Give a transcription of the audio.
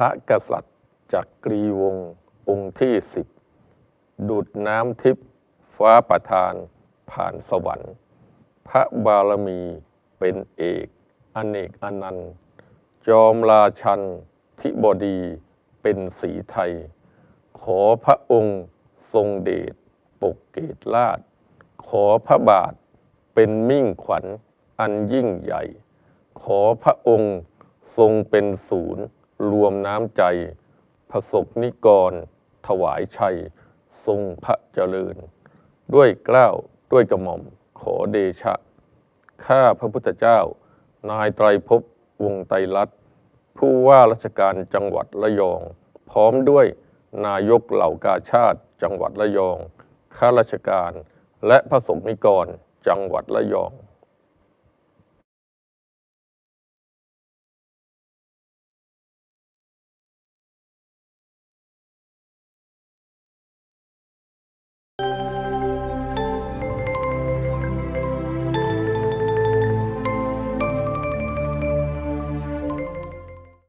พระกษัตริย์จักรีวงศ์องค์ที่สิบดุดน้ำทิพย์ฟ้าประทาน ผ่านสวรรค์ พระบารมีเป็นเอกอเนกอนันต์จอมราชันทิบดีเป็นสีไทย ขอพระองค์ทรงเดชปกเกตราช ขอพระบาทเป็นมิ่งขวัญอันยิ่งใหญ่ ขอพระองค์ทรงเป็นศูนย์ รวมน้ำใจผสกนิกร ถวายชัย ทรงพระเจริญ ด้วยเกล้าวด้วยกระหม่อมขอเดชะ ข้าพระพุทธเจ้า นายไตรภพวงไตรลัตน์ผู้ว่าราชการจังหวัดระยอง พร้อมด้วยนายกเหล่ากาชาติจังหวัดระยอง ข้าราชการ และพระสงฆ์นิกร จังหวัดระยอง